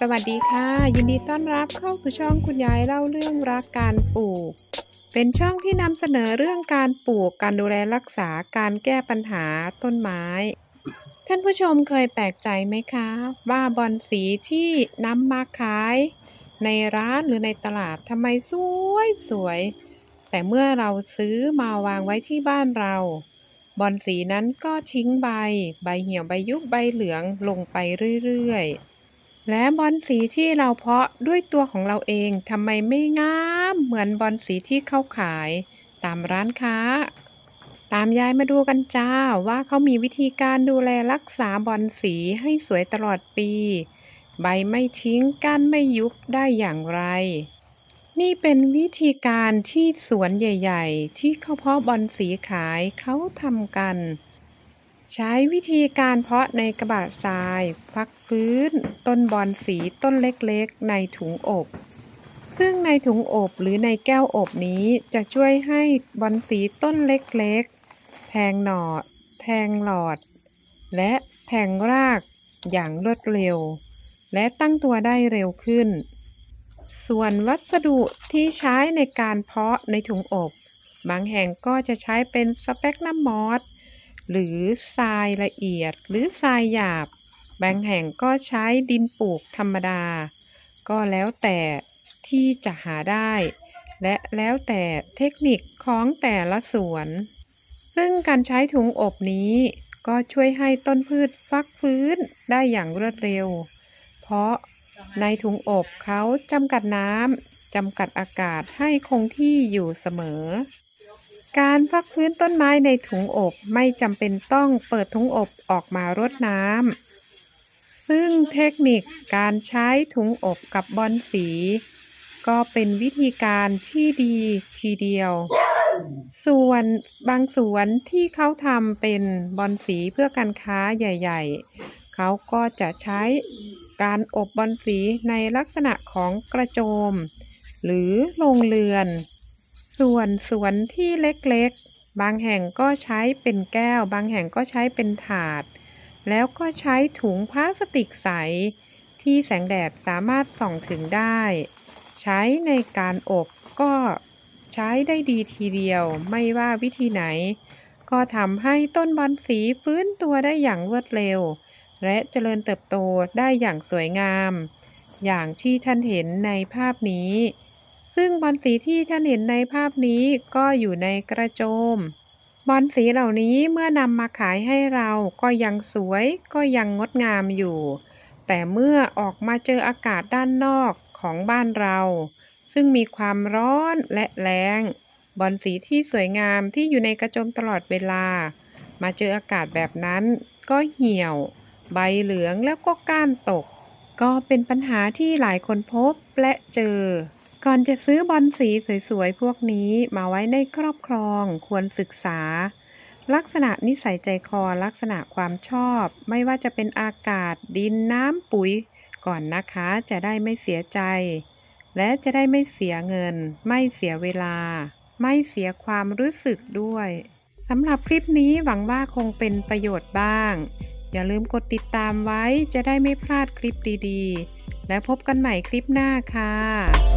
สวัสดีค่ะ ยินดีต้อนรับเข้าสู่ช่องคุณยายเล่าเรื่องรักการปลูก เป็นช่องที่นำเสนอเรื่องการปลูกการดูแลรักษาการแก้ปัญหาต้นไม้ ท่านผู้ชมเคยแปลกใจไหมคะ ว่าบอนสีที่นำมาขาย ในร้านหรือในตลาดทำไมสวยสวย แต่เมื่อเราซื้อมาวางไว้ที่บ้านเรา บอนสีนั้นก็ทิ้งใบ ใบเหี่ยวใบยุบใบเหลืองลงไปเรื่อยๆ และบอนสีที่เราเพาะด้วยตัวของเราเองทำไมไม่งามเหมือนบอนสีที่เขาขาย ตามร้านค้า ตามยายมาดูกันจ้าว่าเขามีวิธีการดูแลรักษาบอนสีให้สวยตลอดปี ใบไม่ทิ้งก้านไม่ยุบได้อย่างไร นี่เป็นวิธีการที่สวนใหญ่ ๆ ที่เขาเพาะบอนสีขายเขาทำกัน ใช้วิธีการเพาะในกระบะทรายฟักพื้น ต้นบอนสีต้นเล็กๆ ในถุงอบ ซึ่งในถุงอบหรือในแก้วอบนี้จะช่วยให้บอนสีต้นเล็กๆ แทงหน่อ แทงหลอด และแทงรากอย่างรวดเร็ว และตั้งตัวได้เร็วขึ้น ส่วนวัสดุที่ใช้ในการเพาะในถุงอบ บางแห่งก็จะใช้เป็นสเปกน้ำมอสหรือทรายละเอียดหรือทรายหยาบ บางแห่งก็ใช้ดินปลูกธรรมดา ก็แล้วแต่ที่จะหาได้ และแล้วแต่เทคนิคของแต่ละสวน ซึ่งการใช้ถุงอบนี้ ก็ช่วยให้ต้นพืชฟักฟื้นได้อย่างรวดเร็ว เพราะ ในถุงอบเขาจำกัดน้ำจำกัดอากาศให้คงที่อยู่เสมอ การพักพื้นต้นไม้ในถุงอบไม่จำเป็นต้องเปิดถุงอบออกมารดน้ำ ซึ่งเทคนิคการใช้ถุงอบกับบอนสี ก็เป็นวิธีการที่ดีทีเดียว ส่วนบางสวนที่เขาทำเป็นบอนสีเพื่อการค้าใหญ่ ๆ เขาก็จะใช้ การอบบอนสีในลักษณะของกระโจม หรือโรงเรือน ส่วนสวนที่เล็กๆ บางแห่งก็ใช้เป็นแก้ว บางแห่งก็ใช้เป็นถาด แล้วก็ใช้ถุงพลาสติกใส ที่แสงแดดสามารถส่องถึงได้ ใช้ในการอบก็ใช้ได้ดีทีเดียว ไม่ว่าวิธีไหน ก็ทำให้ต้นบอนสีฟื้นตัวได้อย่างรวดเร็ว และเจริญเติบโตได้อย่างสวยงาม อย่างที่ท่านเห็นในภาพนี้ ซึ่งบอนสีที่ท่านเห็นในภาพนี้ก็อยู่ในกระโจม บอนสีเหล่านี้เมื่อนำมาขายให้เราก็ยังสวยก็ยังงดงามอยู่ แต่เมื่อออกมาเจออากาศด้านนอกของบ้านเรา ซึ่งมีความร้อนและแรงบอนสีที่สวยงามที่อยู่ในกระโจมตลอดเวลา มาเจออากาศแบบนั้นก็เหี่ยว ใบเหลืองแล้วก็ก้านตก ก็เป็นปัญหาที่หลายคนพบและเจอ ก่อนจะซื้อบอลสีสวยๆ พวกนี้มาไว้ในครอบครองควรศึกษา ลักษณะนิสัยใจคอลักษณะความชอบ ไม่ว่าจะเป็นอากาศดินน้ำปุ๋ย ก่อนนะคะจะได้ไม่เสียใจ และจะได้ไม่เสียเงิน ไม่เสียเวลา ไม่เสียความรู้สึกด้วยสำหรับคลิปนี้หวังว่าคงเป็นประโยชน์บ้าง อย่าลืมกดติดตามไว้จะได้ไม่พลาดคลิปดีๆ และพบกันใหม่คลิปหน้าค่ะ